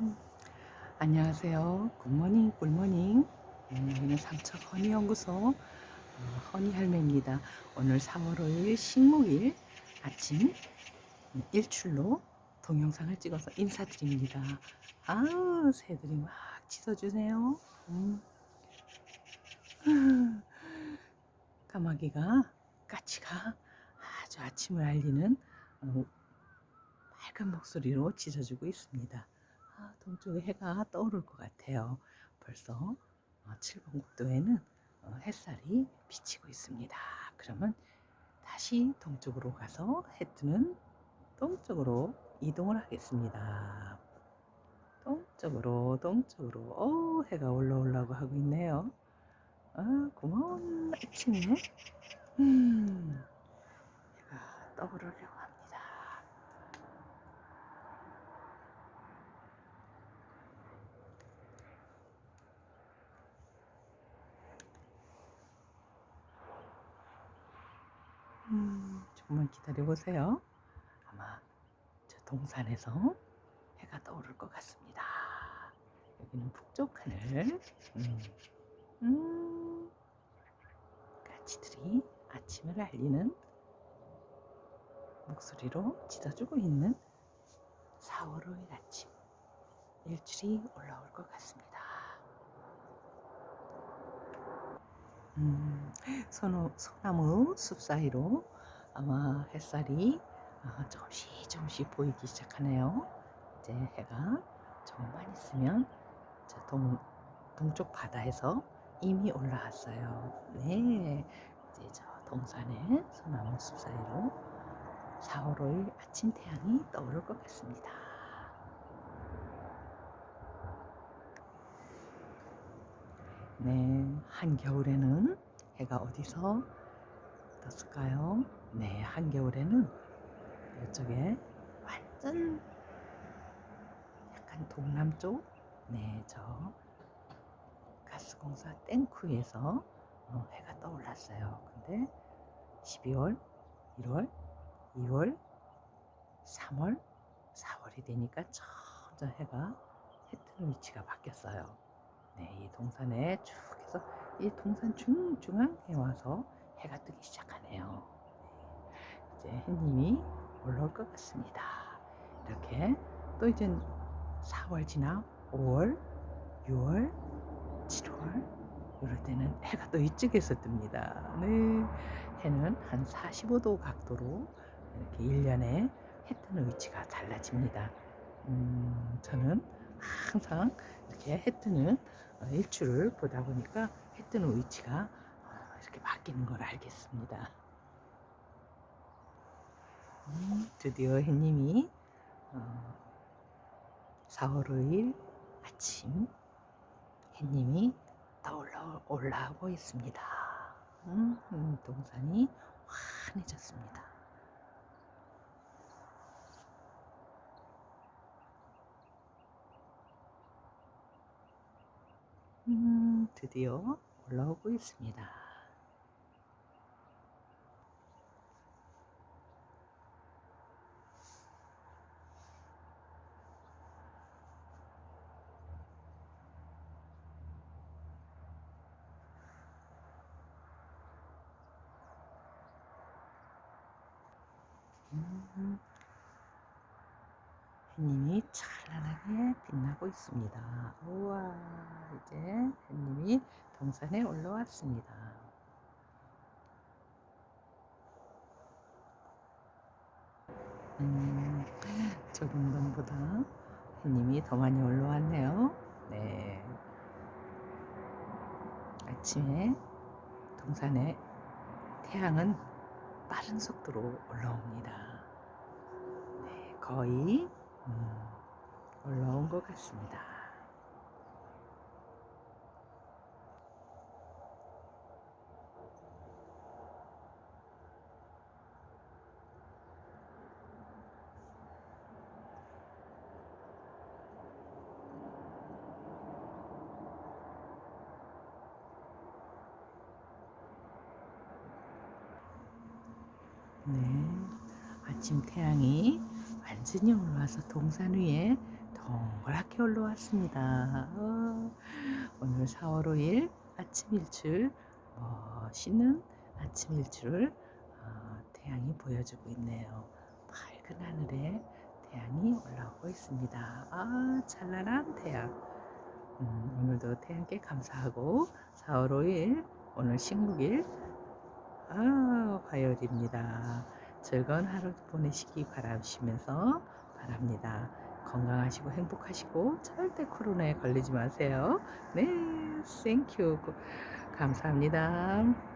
음, 안녕하세요. 굿모닝, 굿모닝. 음, 여기는 삼척 허니연구소 어, 허니 할매입니다. 오늘 3월 5일 식목일 아침 음, 일출로 동영상을 찍어서 인사드립니다. 아우, 새들이 막 짖어주세요. 음. 까마귀가, 까치가 아주 아침을 알리는 어, 밝은 목소리로 짖어주고 있습니다. 아, 동쪽에 해가 떠오를 것 같아요. 벌써 어, 7번 국도에는 어, 햇살이 비치고 있습니다. 그러면 다시 동쪽으로 가서 해 뜨는 동쪽으로 이동을 하겠습니다. 동쪽으로 동쪽으로 오, 해가 올라오려고 하고 있네요. 아, 고마운 아침에 음, 해가 떠오르려고 합니다. 조금만 기다려보세요. 아마 저 동산에서 해가 떠오를 것 같습니다. 여기는 북쪽 하늘. 음, 음, 까치들이 아침을 알리는 목소리로 짖어주고 있는 4월 5일 아침. 일출이 올라올 것 같습니다. 음, 소나무 숲 사이로 아마 햇살이 아, 조금씩 보이기 시작하네요. 이제 해가 조금만 있으면 저 동, 동쪽 바다에서 이미 올라왔어요. 네, 이제 저 동산의 소나무 숲 사이로 4월 5일 아침 태양이 떠오를 것 같습니다. 네, 한겨울에는 해가 어디서 떴을까요? 네, 한겨울에는 이쪽에 완전 약간 동남쪽, 네, 저 가스공사 땡크에서 어, 해가 떠올랐어요. 근데 12월, 1월, 2월, 3월, 4월이 되니까 점점 해가 해 뜨는 위치가 바뀌었어요. 네, 이 동산에 쭉 해서 이 동산 중중앙에 와서 해가 뜨기 시작하네요. 이제 해님이 올라올 것 같습니다. 이렇게 또 이제 4월 지나 5월, 6월, 7월 이럴 때는 해가 또 이쪽에서 뜹니다. 네, 해는 한 45도 각도로 이렇게 1년에 해 뜨는 위치가 달라집니다. 음, 저는 항상 이렇게 해 뜨는 어, 일출을 보다 보니까 해 뜨는 위치가 어, 이렇게 바뀌는 걸 알겠습니다. 음, 드디어 해님이 어, 4월 5일 아침 해님이 떠올라 올라오고 있습니다. 음, 음, 동산이 환해졌습니다. 음, 드디어 올라오고 있습니다. 음, 해님이 찬란하게 빛나고 있습니다. 우와, 이제 해님이 동산에 올라왔습니다. 음, 조금 전보다 해님이 더 많이 올라왔네요. 네. 아침에 동산에 태양은 빠른 속도로 올라옵니다. 네, 거의 음, 올라온 것 같습니다. 네, 아침 태양이 완전히 올라와서 동산 위에 동그랗게 올라왔습니다. 어, 오늘 4월 5일 아침 일출 멋있는 아침 일출을 어, 태양이 보여주고 있네요. 밝은 하늘에 태양이 올라오고 있습니다. 아 찬란한 태양. 음, 오늘도 태양께 감사하고 4월 5일 오늘 식목일 아 화요일입니다. 즐거운 하루 보내시기 바라시면서 바랍니다. 건강하시고 행복하시고 절대 코로나에 걸리지 마세요. 네, 땡큐. 감사합니다.